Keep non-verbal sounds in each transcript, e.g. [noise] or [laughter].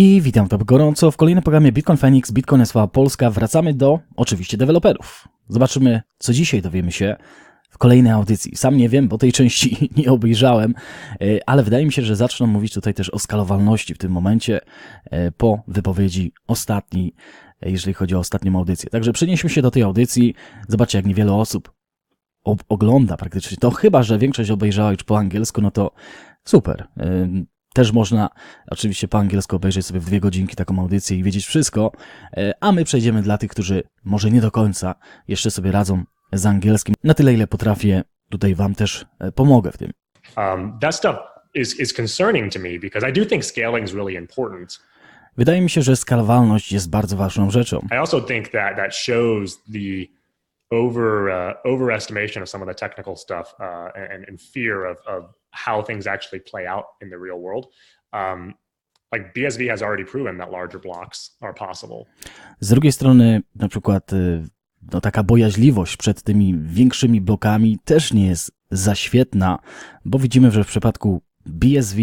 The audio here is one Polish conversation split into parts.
I witam to gorąco w kolejnym programie Bitcoin Phoenix, Bitcoin SV Polska. Wracamy do oczywiście deweloperów. Zobaczymy, co dzisiaj dowiemy się w kolejnej audycji. Sam nie wiem, bo tej części [laughs] nie obejrzałem, e, ale wydaje mi się, że zaczną mówić tutaj też o skalowalności w tym momencie e, po wypowiedzi ostatniej, e, jeżeli chodzi o ostatnią audycję. Także przenieśmy się do tej audycji. Zobaczcie, jak niewiele osób ogląda praktycznie to, chyba że większość obejrzała już po angielsku, no to super. Też można oczywiście po angielsku obejrzeć sobie w dwie godzinki taką audycję i wiedzieć wszystko, e, a my przejdziemy dla tych, którzy może nie do końca jeszcze sobie radzą z angielskim. Na tyle, ile potrafię, tutaj wam też e, pomogę w tym. um, that stuff is is concerning to me because I do think scaling is really important. Wydaje mi się, że skalowalność jest bardzo ważną rzeczą. I also think that that shows the over uh, overestimation of some of the technical stuff uh, and, and fear of, of how things actually play out in the real world. Um, like BSV has already proven that larger blocks are possible. Z drugiej strony, na przykład, y, no, taka bojaźliwość przed tymi większymi blokami też nie jest za świetna, bo widzimy, że w przypadku BSV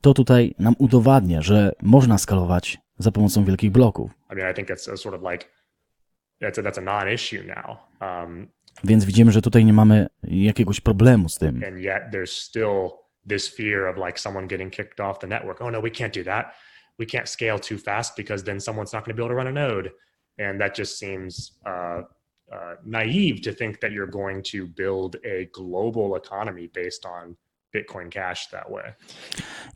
to tutaj nam udowadnia, że można skalować za pomocą wielkich bloków. I mean, I think it's a sort of like that's a, that's a non-issue now. Um, Więc widzimy, że tutaj nie mamy jakiegoś problemu z tym. and yet there's still this fear of like someone getting kicked off the network. Oh no, we can't do that. We can't scale too fast because then someone's not going to be able to run a node, and that just seems uh, uh, naive to think that you're going to build a global economy based on Bitcoin Cash that way.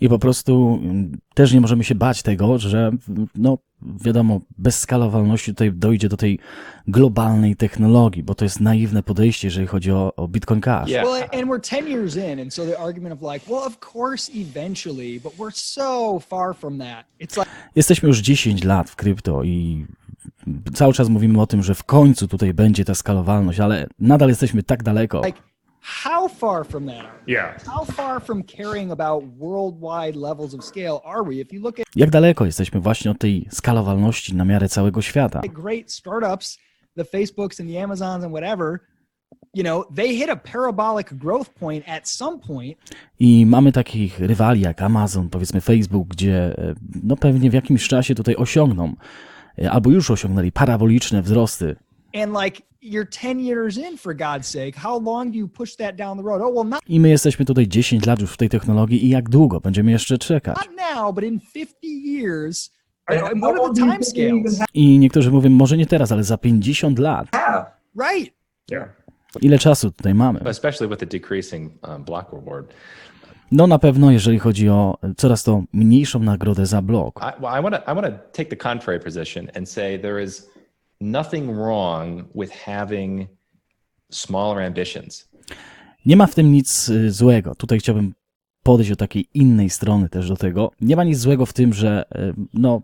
I po prostu mm, też nie możemy się bać tego, że no wiadomo, bez skalowalności tutaj dojdzie do tej globalnej technologii, bo to jest naiwne podejście, jeżeli chodzi o, o Bitcoin Cash. Yeah. Well, and we're 10 years in. And so the argument of like, well, of course, eventually, but we're so far from that. It's like, Jesteśmy już 10 lat w krypto i cały czas mówimy o tym, że w końcu tutaj będzie ta skalowalność, ale nadal jesteśmy tak daleko. like, how far from that are we? Yeah. How far from caring about worldwide levels of scale are we? If you look at Jak daleko jesteśmy właśnie od tej skalowalności na miarę całego świata? great startups, the Facebooks and the Amazons and whatever, you know, they hit a parabolic growth point at some point. I mamy takich rywali jak Amazon, powiedzmy Facebook, gdzie e, no pewnie w jakimś czasie tutaj osiągną, e, albo już osiągnęli paraboliczne wzrosty. And like, you're 10 years in, for God's sake. How long do you push that down the road? Oh, well, not, I my jesteśmy tutaj 10 lat już w tej technologii i jak długo będziemy jeszcze czekać? not now, but in 50 years. And what are the time scales? I niektórzy mówią, może nie teraz, ale za 50 lat. have? Right. Yeah. Ile czasu tutaj mamy? especially with the decreasing um, block reward. No na pewno, jeżeli chodzi o coraz to mniejszą nagrodę za blok. I, well, I want to I want to take the contrary position and say there is nothing wrong with having smaller ambitions. Nie ma w tym nic y, złego. Tutaj chciałbym podejść od takiej innej strony też do tego. Nie ma nic złego w tym, że y, no,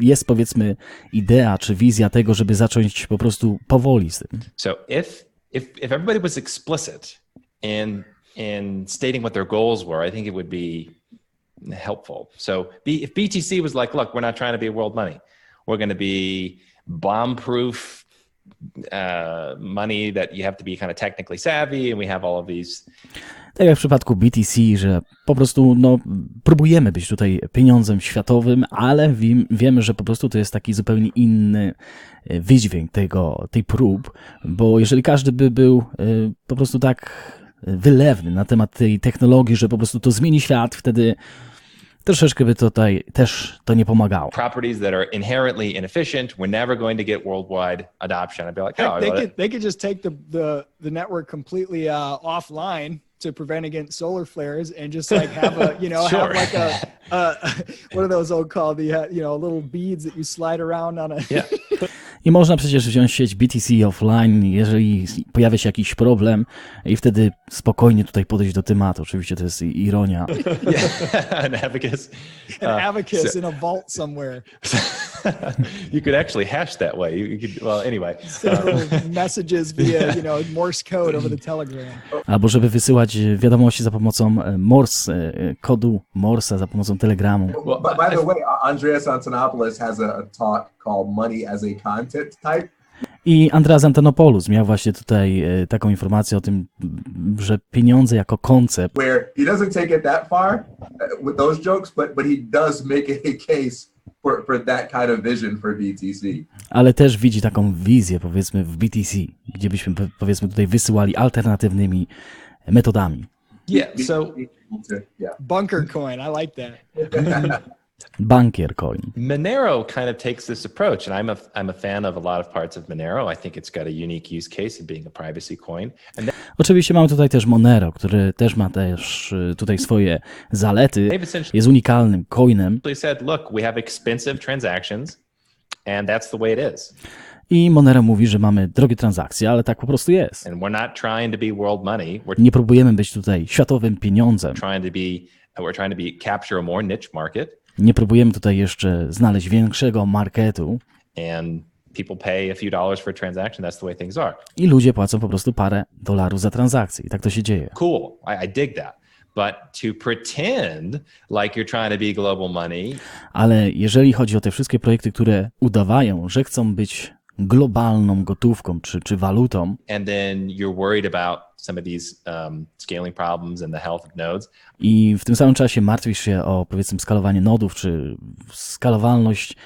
jest powiedzmy idea czy wizja tego, żeby zacząć po prostu powoli z tym. So if if if everybody was explicit in in stating what their goals were, I think it would be helpful. So if BTC was like, look, we're not trying to be world money. We're going to be bomb-proof uh, money that you have to be kind of technically savvy, and we have all of these. Tak jak w przypadku BTC, że po prostu no, próbujemy być tutaj pieniądzem światowym, ale wiem, wiemy, że po prostu to jest taki zupełnie inny e, wydźwięk tego, tej prób, bo jeżeli każdy by był e, po prostu tak wylewny na temat tej technologii, że po prostu to zmieni świat, wtedy troszeczkę by tutaj też to nie pomagało. properties that are inherently inefficient. We're never going to get worldwide adoption. I'd be like, oh, they could they could just take the the, the network completely uh, offline to prevent against solar flares and just like have a you [laughs] know Sure. have like a, [laughs] uh [laughs] what are those old called the uh, you know little beads that you slide around on a yeah. I można przecież wziąć sieć BTC offline, jeżeli pojawia się jakiś problem i wtedy spokojnie tutaj podejść do tematu. Oczywiście to jest ironia. yeah. An abacus. an Uh, so- in a vault somewhere. You could actually hash that way. You, could, well, anyway. Little messages via you know Morse code over the telegram. Albo żeby wysyłać wiadomości za pomocą e, Morse, e, kodu Morsa, za pomocą telegramu. Well, But by the way, uh, Andreas Antonopoulos has a, talk called "Money as a Content Type." I Andreas Antonopoulos miał właśnie tutaj e, taką informację o tym, że pieniądze jako koncept where he doesn't take it that far uh, with those jokes, but but he does make a case for for that kind of vision for BTC. ale też widzi taką wizję, powiedzmy, w BTC, gdzie byśmy, po- powiedzmy, tutaj wysyłali alternatywnymi metodami. Yeah. So. Bunker coin. I like that. [laughs] Bankier coin. Monero kind of takes this approach, and I'm a I'm a fan of a lot of parts of Monero. I think it's got a unique use case of being a privacy coin, and Oczywiście mamy tutaj też Monero, który też ma też y, tutaj swoje zalety. Jest unikalnym coinem said, "Look, we have expensive transactions, and that's the way it is, i Monero mówi, że mamy drogie transakcje, ale tak po prostu jest. and we're not trying to be world money. We're Nie próbujemy być tutaj światowym pieniądzem. trying to be we're trying to be capture a more niche market, Nie próbujemy tutaj jeszcze znaleźć większego marketu i ludzie płacą po prostu parę dolarów za transakcję. I tak to się dzieje. Cool, I, I dig that." Ale jeżeli chodzi o te wszystkie projekty, które udawają, że chcą być globalną gotówką czy, czy walutą and then you're worried about some of these um, scaling problems and the health of nodes, i w tym samym czasie martwisz się o powiedzmy skalowanie nodów czy skalowalność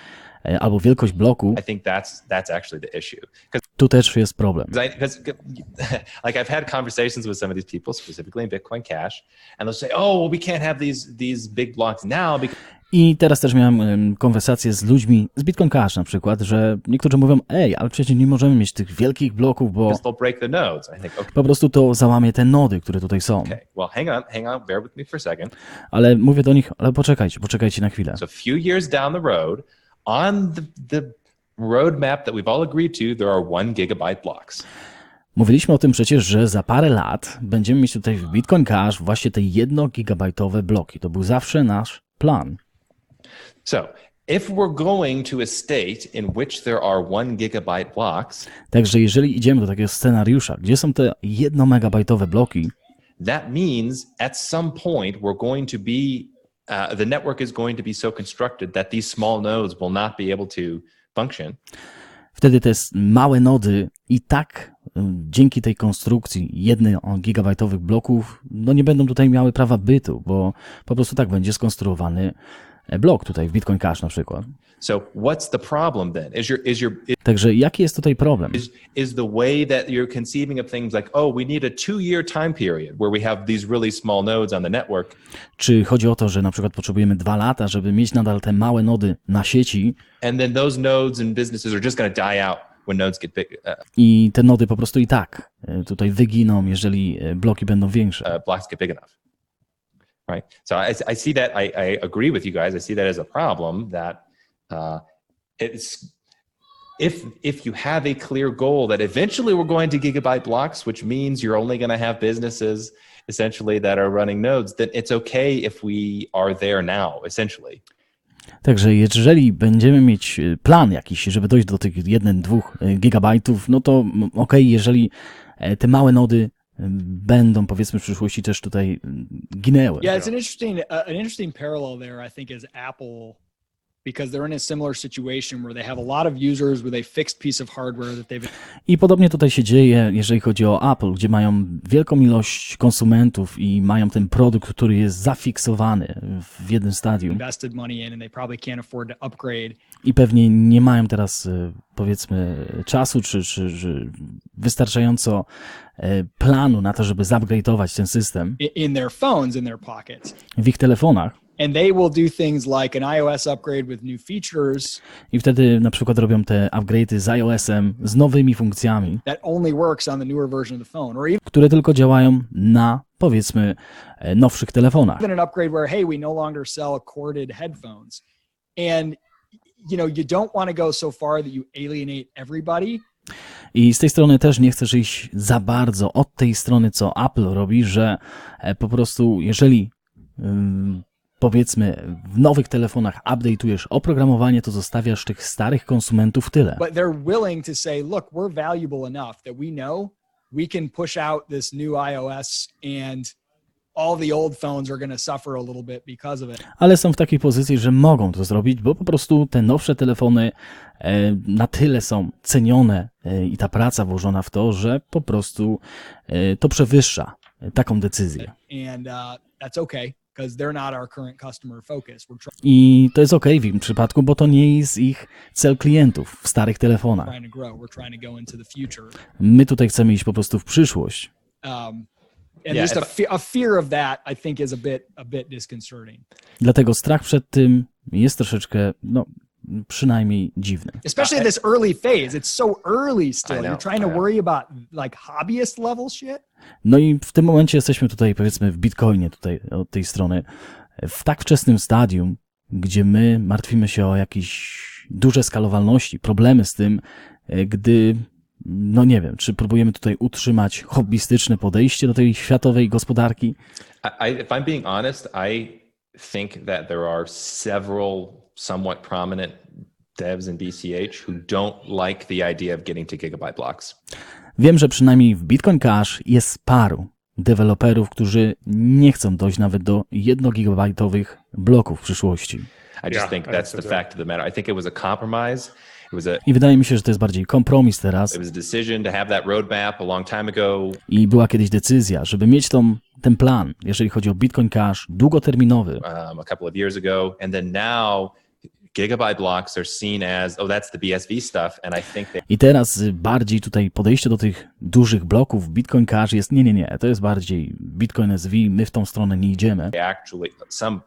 albo wielkość bloku, I think that's that's actually the issue. Because tu też jest problem. because [laughs] like I've had conversations with some of these people, specifically in Bitcoin Cash, and they'll say, "Oh, well, we can't have these these big blocks now because I teraz też miałem em, konwersacje z ludźmi z Bitcoin Cash na przykład, że niektórzy mówią, ej, ale przecież nie możemy mieć tych wielkich bloków, bo they'll break the nodes." I think, okay, po prostu to załamie te nody, które tutaj są. Ale mówię do nich, ale poczekajcie, poczekajcie na chwilę. So a few years down the road, on the the roadmap that we've all agreed to, there are one gigabyte blocks. Mówiliśmy o tym przecież, że za parę lat będziemy mieć tutaj w Bitcoin Cash właśnie te jednogigabajtowe bloki. To był zawsze nasz plan. So if we're going to a state in which there are one gigabyte blocks, Także jeżeli idziemy do takiego scenariusza, gdzie są te jednomegabajtowe bloki, that means at some point we're going to be uh, the network is going to be so constructed that these small nodes will not be able to function. Wtedy te małe nody i tak y, dzięki tej konstrukcji jednogigabajtowych bloków, no nie będą tutaj miały prawa bytu, bo po prostu tak będzie skonstruowany blok tutaj w Bitcoin Cash na przykład. so what's the problem then is your is your Także jaki jest tutaj problem? is is the way that you're conceiving of things like oh we need a two year time period where we have these really small nodes on the network Czy chodzi o to, że na przykład potrzebujemy dwa lata, żeby mieć nadal te małe nody na sieci and then those nodes and businesses are just going to die out uh, i te nody po prostu i tak e, tutaj wyginą, jeżeli e, bloki będą większe? Right? So i, I see that I, I agree with you guys. I see that as a problem that uh, it's if if you have a clear goal that eventually we're going to gigabyte blocks which means you're only going to have businesses essentially that are running nodes then it's okay if we are there now essentially. Także jeżeli będziemy mieć plan jakiś, żeby dojść do tych 1-2 gigabajtów, no to okej, jeżeli e, te małe nody będą powiedzmy w przyszłości też tutaj ginęły. Yeah, it's an interesting uh, an interesting parallel there. I think is Apple because they're in a similar situation where they have a lot of users with a fixed piece of hardware that they've I podobnie tutaj się dzieje, jeżeli chodzi o Apple, gdzie mają wielką ilość konsumentów i mają ten produkt, który jest zafiksowany w jednym stadium. invested money in, and they probably can't afford to upgrade. i pewnie nie mają teraz e, powiedzmy czasu czy, czy, czy wystarczająco e, planu na to, żeby zupgrade'ować ten system. In their phones, in their pockets, w ich telefonach and they will do things like an iOS upgrade with new features i wtedy na przykład robią te upgrade'y z iOS-em, z nowymi funkcjami, that only works on the newer version of the phone, or które tylko działają na powiedzmy e, nowszych telefonach. even an upgrade where hey, we no longer sell corded headphones, and you know you don't want to go so far that you alienate everybody. I z tej strony też nie chcesz iść za bardzo od tej strony, co Apple robi, że e, po prostu jeżeli ym, powiedzmy w nowych telefonach update'ujesz oprogramowanie, to zostawiasz tych starych konsumentów w tyle. but they're willing to say, look, we're valuable enough that we know we can push out this new iOS and all the old phones are going to suffer a little bit because of it. ale są w takiej pozycji, że mogą to zrobić, bo po prostu te nowsze telefony e, na tyle są cenione e, i ta praca włożona w to, że po prostu e, to przewyższa taką decyzję. And uh, that's okay I to jest ok w im przypadku, bo to nie jest ich cel klientów w starych telefonach. trying to grow. We're trying to go into the future. My tutaj chcemy iść po prostu w przyszłość. Dlatego strach przed tym jest troszeczkę, no, przynajmniej dziwny. especially at this early phase. It's so early still. Know, You're trying to worry about like hobbyist level shit. No i w tym momencie jesteśmy tutaj, powiedzmy, w Bitcoinie, tutaj od tej strony, w tak wczesnym stadium, gdzie my martwimy się o jakieś duże skalowalności, problemy z tym, e, gdy, no nie wiem, czy próbujemy tutaj utrzymać hobbystyczne podejście do tej światowej gospodarki, I, I, if I'm being honest, I think that there are several somewhat prominent devs in BCH who don't like the idea of getting to gigabyte blocks. Wiem, że przynajmniej w Bitcoin Cash jest paru deweloperów, którzy nie chcą dojść nawet do 1 gigabajtowych bloków w przyszłości. I just think that's the fact of the matter. I think it was a compromise. It was a I wydaje mi się, że to jest bardziej kompromis teraz. I była kiedyś decyzja, żeby mieć tą, ten plan, jeżeli chodzi o Bitcoin Cash, długoterminowy, um, a couple of years ago, and then now gigabyte blocks are seen as oh that's the BSV stuff, and I think they I teraz y, bardziej tutaj podejście do tych dużych bloków Bitcoin Cash jest nie, nie, nie, to jest bardziej Bitcoin SV, my w tą stronę nie idziemy. actually some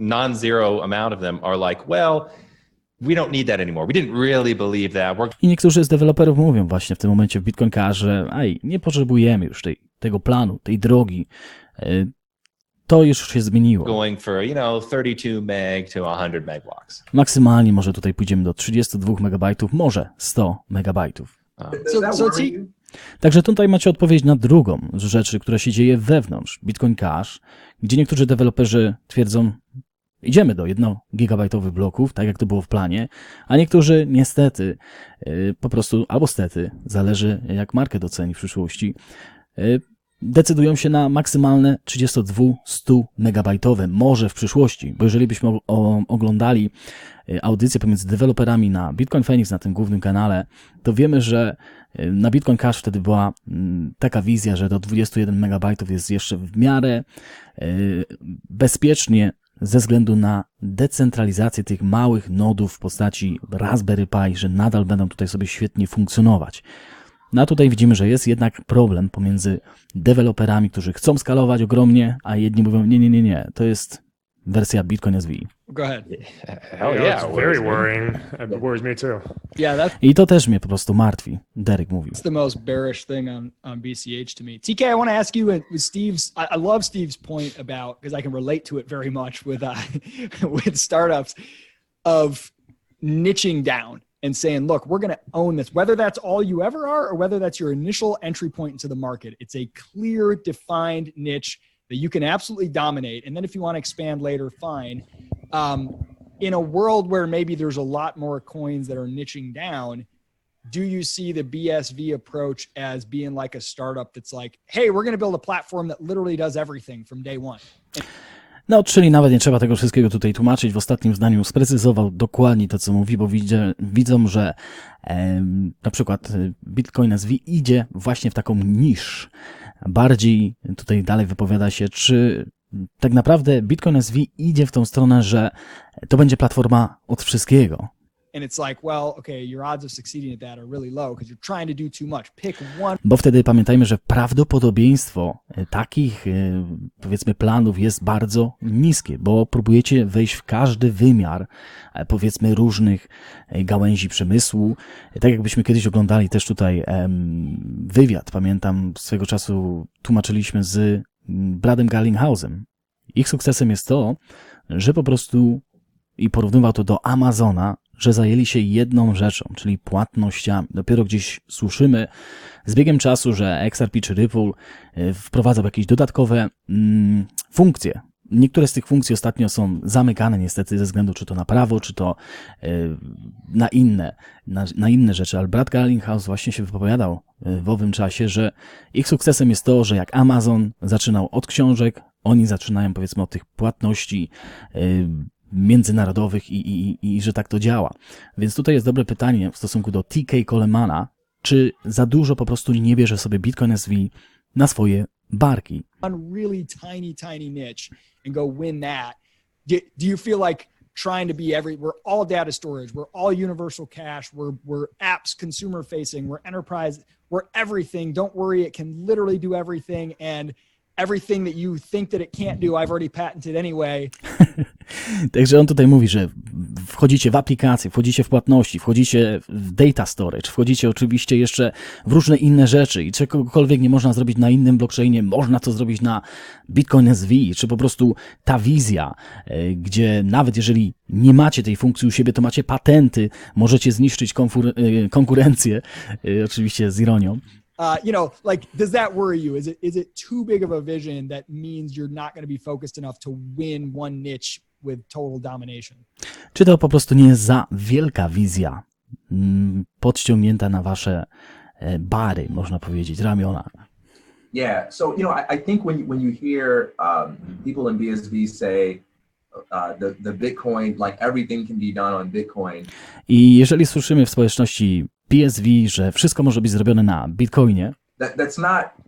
non-zero amount of them are like well we don't need that anymore. We didn't really believe that. We're I niektórzy z deweloperów mówią właśnie w tym momencie w Bitcoin Cash, że aj, nie potrzebujemy już tej, tego planu, tej drogi. To już się zmieniło. going for you know 32 meg to 100 meg blocks. Maksymalnie może tutaj pójdziemy do 32 megabajtów, może 100 megabajtów. Does So- that so worry T- you? Także tutaj macie odpowiedź na drugą z rzeczy, która się dzieje wewnątrz Bitcoin Cash, gdzie niektórzy deweloperzy twierdzą, idziemy do 1 gigabajtowych bloków, tak jak to było w planie, a niektórzy niestety, y, po prostu, albo stety, zależy jak markę doceni w przyszłości, y, decydują się na maksymalne 32-100 megabajtowe, może w przyszłości, bo jeżeli byśmy oglądali y, audycję pomiędzy deweloperami na Bitcoin Phoenix na tym głównym kanale, to wiemy, że y, na Bitcoin Cash wtedy była taka wizja, że do 21 megabajtów jest jeszcze w miarę y, bezpiecznie ze względu na decentralizację tych małych nodów w postaci Raspberry Pi, że nadal będą tutaj sobie świetnie funkcjonować. No a tutaj widzimy, że jest jednak problem pomiędzy deweloperami, którzy chcą skalować ogromnie, a jedni mówią, nie, nie, nie, nie, to jest wersja Bitcoin SV. Go ahead. Hell yeah, it's it very worrying. It worries me too. Yeah, that's I to też mnie po prostu martwi, Derek mówił. the most bearish thing on, on BCH to me. TK, I want to ask you with with Steve's. I, I love Steve's point about because I can relate to it very much with uh, [laughs] with startups of niching down and saying, look, we're going to own this, whether that's all you ever are or whether that's your initial entry point into the market. It's a clear, defined niche that you can absolutely dominate. And then if you want to expand later, fine. Um, in a world where maybe there's a lot more coins that are niching down, do you see the BSV approach as being like a startup that's like, hey, we're going to build a platform that literally does everything from day one? No, czyli nawet nie trzeba tego wszystkiego tutaj tłumaczyć. W ostatnim zdaniu sprecyzował dokładnie to, co mówi, bo widzę, widzą, że em, na przykład e, Bitcoin SV idzie właśnie w taką nisz. Bardziej tutaj dalej wypowiada się, czy tak naprawdę Bitcoin SV idzie w tą stronę, że to będzie platforma od wszystkiego. And it's like, well, okay, your odds of succeeding at that are really low because you're trying to do too much. Pick one Bo wtedy pamiętajmy, że prawdopodobieństwo e, takich, e, powiedzmy, planów jest bardzo niskie, bo próbujecie wejść w każdy wymiar, e, powiedzmy, różnych gałęzi przemysłu. Tak jakbyśmy kiedyś oglądali też tutaj wywiad, pamiętam swego czasu tłumaczyliśmy z mm, Bradem Garlinghausem. Ich sukcesem jest to, że po prostu i porównywał to do Amazona, że zajęli się jedną rzeczą, czyli płatnościami. Dopiero gdzieś słyszymy z biegiem czasu, że XRP czy Ripple y, wprowadzał jakieś dodatkowe mm, funkcje. Niektóre z tych funkcji ostatnio są zamykane niestety ze względu czy to na prawo, czy to y, na inne, na, na inne rzeczy, ale Brad Garlinghouse właśnie się wypowiadał e, w owym czasie, że ich sukcesem jest to, że jak Amazon zaczynał od książek, oni zaczynają powiedzmy od tych płatności e, międzynarodowych i, i, i że tak to działa. Więc tutaj jest dobre pytanie w stosunku do TK Colemana, czy za dużo po prostu nie bierze sobie Bitcoin SV na swoje barki. really tiny, tiny niche and go win that. Do, do you feel like trying to be every? We're all data storage. We're all universal cache. We're we're apps consumer facing. We're enterprise. We're everything. Don't worry, it can literally do everything and everything that you think that it can't do. I've already patented anyway. [laughs] Także on tutaj mówi, że wchodzicie w aplikacje, wchodzicie w płatności, wchodzicie w data storage, wchodzicie oczywiście jeszcze w różne inne rzeczy i czegokolwiek nie można zrobić na innym blockchainie, można to zrobić na Bitcoin SV, czy po prostu ta wizja, e, gdzie nawet jeżeli nie macie tej funkcji u siebie, to macie patenty, możecie zniszczyć e, konkurencję, e, oczywiście z ironią. Uh, you know, like, does that worry you? Is it is it too big of a vision that means you're not going to be focused enough to win one niche with total domination? Czy to po prostu nie jest za wielka wizja, mm, podciągnięta na wasze e, bary, można powiedzieć, ramiona? Yeah. So you know, I, I think when when you hear um, people in BSV say uh, the the Bitcoin, like everything can be done on Bitcoin, I jeżeli słyszymy w społeczności PSV, że wszystko może być zrobione na Bitcoinie, that that's not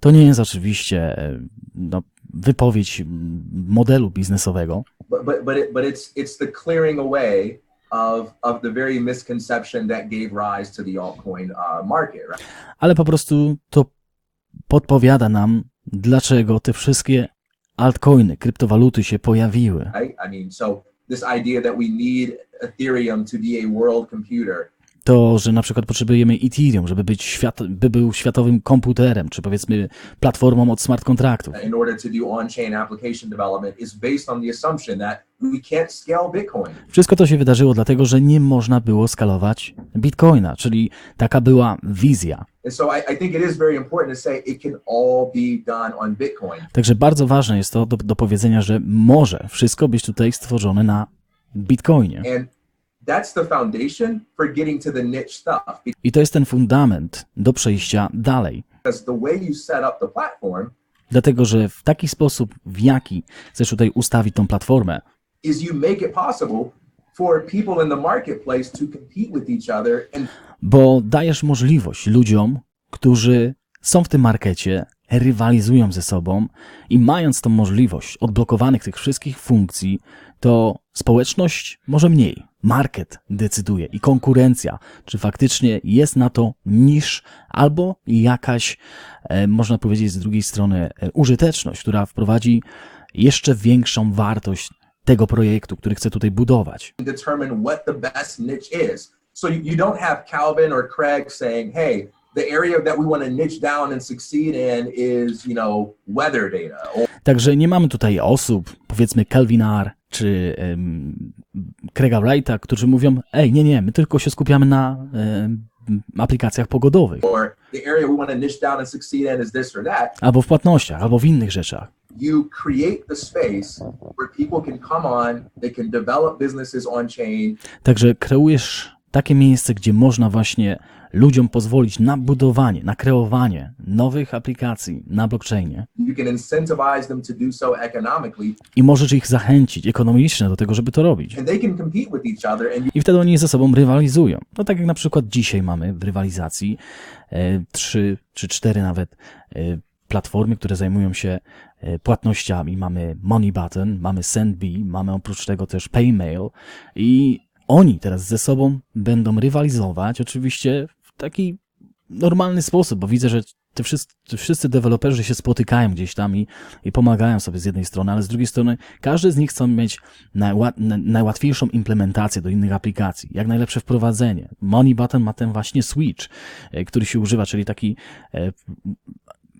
to nie jest oczywiście e, no, wypowiedź modelu biznesowego, but but but it, but it's it's the clearing away of of the very misconception that gave rise to the altcoin market, right? ale po prostu to podpowiada nam, dlaczego te wszystkie altcoiny, kryptowaluty się pojawiły. right? I mean, so this idea that we need Ethereum to be a world computer, To, że na przykład potrzebujemy Ethereum, żeby być świat, by był światowym komputerem, czy powiedzmy platformą od smart kontraktów. Wszystko to się wydarzyło dlatego, że nie można było skalować Bitcoina, czyli taka była wizja. Także bardzo ważne jest to do, do powiedzenia, że może wszystko być tutaj stworzone na Bitcoinie. I to jest ten fundament do przejścia dalej. Dlatego, że w taki sposób, w jaki chcesz tutaj ustawić tą platformę, bo dajesz możliwość ludziom, którzy są w tym markecie, rywalizują ze sobą i mając tą możliwość odblokowanych tych wszystkich funkcji, to społeczność może mniej. Market decyduje i konkurencja, czy faktycznie jest na to niż albo jakaś, e, można powiedzieć z drugiej strony, e, użyteczność, która wprowadzi jeszcze większą wartość tego projektu, który chce tutaj budować. determine what the best niche is. So you don't have Calvin or Craig saying, hey, the area that we want to niche down and succeed in is, you know, weather data. Także nie mamy tutaj osób, powiedzmy Calvin R. czy um, Craiga Wrighta, którzy mówią, ej, nie, nie, my tylko się skupiamy na em, aplikacjach pogodowych, or the area we want to niche down and succeed in is this or that. albo w płatnościach, albo w innych rzeczach. You create the space where people can come on, they can develop businesses on chain, Także kreujesz takie miejsce, gdzie można właśnie ludziom pozwolić na budowanie, na kreowanie nowych aplikacji na blockchainie so i możesz ich zachęcić ekonomicznie do tego, żeby to robić. you, I wtedy oni ze sobą rywalizują. No tak jak na przykład dzisiaj mamy w rywalizacji e, trzy czy cztery nawet e, platformy, które zajmują się e, płatnościami. Mamy Money Button, mamy SendBee, mamy oprócz tego też Paymail i oni teraz ze sobą będą rywalizować oczywiście taki normalny sposób, bo widzę, że te wszyscy, wszyscy deweloperzy się spotykają gdzieś tam i, i pomagają sobie z jednej strony, ale z drugiej strony każdy z nich chce mieć najła, na- najłatwiejszą implementację do innych aplikacji, jak najlepsze wprowadzenie. Money Button ma ten właśnie switch, e, który się używa, czyli taki e,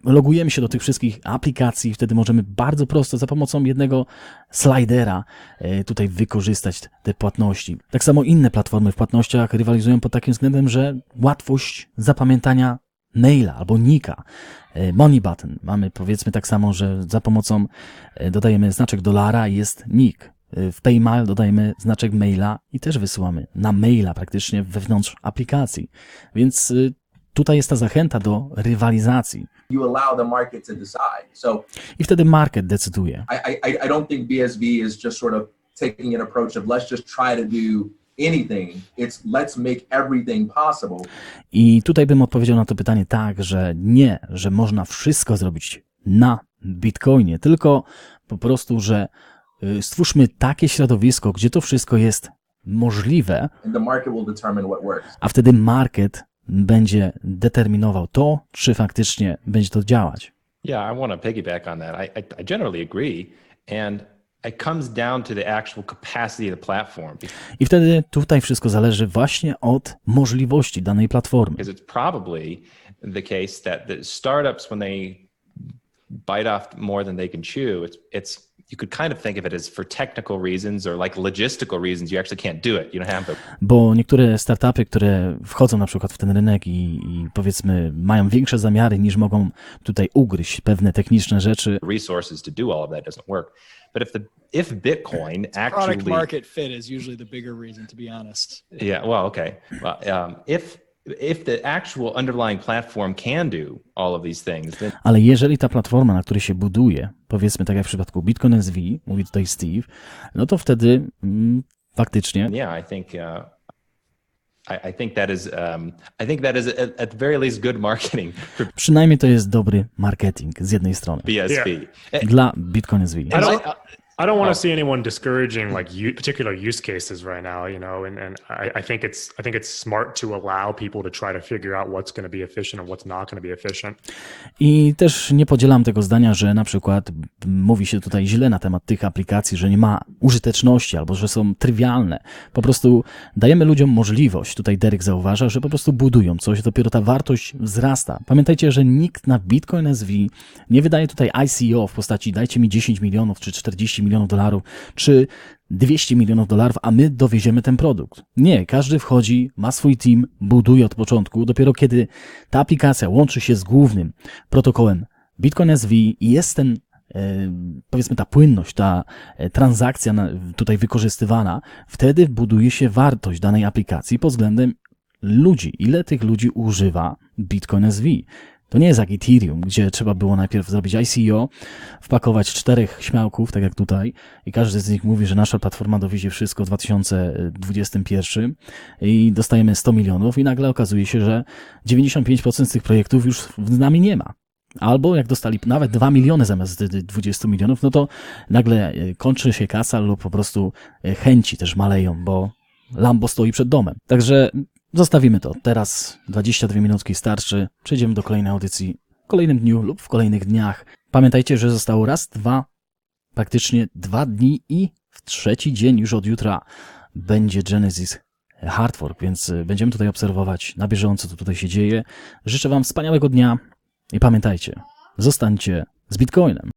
logujemy się do tych wszystkich aplikacji wtedy możemy bardzo prosto za pomocą jednego slidera e, tutaj wykorzystać te płatności. Tak samo inne platformy w płatnościach rywalizują pod takim względem, że łatwość zapamiętania maila albo nika. E, Money button. Mamy powiedzmy tak samo, że za pomocą e, dodajemy znaczek dolara jest nick. w Paymail dodajemy znaczek maila i też wysyłamy na maila praktycznie wewnątrz aplikacji. Więc tutaj jest ta zachęta do rywalizacji. I wtedy market decyduje. I, I, I don't think BSV is just sort of taking an approach of let's just try to do anything. It's let's make everything possible. I tutaj bym odpowiedział na to pytanie tak, że nie, że można wszystko zrobić na Bitcoinie, tylko po prostu, że y, stwórzmy takie środowisko, gdzie to wszystko jest możliwe, a wtedy market będzie determinował to, czy faktycznie będzie to działać. Yeah, I want to piggyback on that. I, I, generally agree. And it comes down to the actual capacity of the platform I wtedy tutaj wszystko zależy właśnie od możliwości danej platformy. because it's probably the case that the startups, when they bite off more than they can chew, it's, it's, you could kind of think of it as for technical reasons or like logistical reasons, you actually can't do it. You don't have the Bo niektóre startupy, które wchodzą na przykład w ten rynek i, i powiedzmy mają większe zamiary niż mogą tutaj ugryźć pewne techniczne rzeczy, resources to do all of that doesn't work. But if the if Bitcoin actually Product market fit is usually the bigger reason, to be honest. Yeah, well, okay. Well, um, if if the actual underlying platform can do all of these things, then ale jeżeli ta platforma, na której się buduje, powiedzmy tak jak w przypadku Bitcoin SV, mówi tutaj Steve, no to wtedy mm, faktycznie yeah, I think uh, I, I think that is um, I think that is at, at the very least good marketing [laughs] przynajmniej to jest dobry marketing z jednej strony BSV. Eh, dla Bitcoin SV. I. I don't want Oh. to see anyone discouraging like u- particular use cases right now, you know, and, and I, I think it's I think it's smart to allow people to try to figure out what's going to be efficient and what's not going to be efficient. I też nie podzielam tego zdania, że na przykład mówi się tutaj źle na temat tych aplikacji, że nie ma użyteczności albo że są trywialne. Po prostu dajemy ludziom możliwość, tutaj Derek zauważa, że po prostu budują coś, dopiero ta wartość wzrasta. Pamiętajcie, że nikt na Bitcoin SV nie wydaje tutaj ICO w postaci dajcie mi 10 milionów, czy 40 milionów dolarów, czy 200 milionów dolarów, a my dowieziemy ten produkt. Nie, każdy wchodzi, ma swój team, buduje od początku. Dopiero kiedy ta aplikacja łączy się z głównym protokołem Bitcoin SV i jest ten, e, powiedzmy, ta płynność, ta e, transakcja tutaj wykorzystywana, wtedy buduje się wartość danej aplikacji pod względem ludzi. Ile tych ludzi używa Bitcoin SV? To nie jest jak Ethereum, gdzie trzeba było najpierw zrobić ICO, wpakować czterech śmiałków, tak jak tutaj, i każdy z nich mówi, że nasza platforma dowiezie wszystko w 2021 i dostajemy 100 milionów i nagle okazuje się, że 95% z tych projektów już z nami nie ma. Albo jak dostali nawet 2 miliony zamiast 20 milionów, no to nagle e, kończy się kasa lub po prostu e, chęci też maleją, bo Lambo stoi przed domem. Także zostawimy to. Teraz 22 minutki starczy. Przejdziemy do kolejnej audycji w kolejnym dniu lub w kolejnych dniach. Pamiętajcie, że zostało raz, dwa, praktycznie dwa dni i w trzeci dzień już od jutra będzie Genesis Hard Fork, więc y, będziemy tutaj obserwować na bieżąco, co tutaj się dzieje. Życzę Wam wspaniałego dnia i pamiętajcie, zostańcie z Bitcoinem.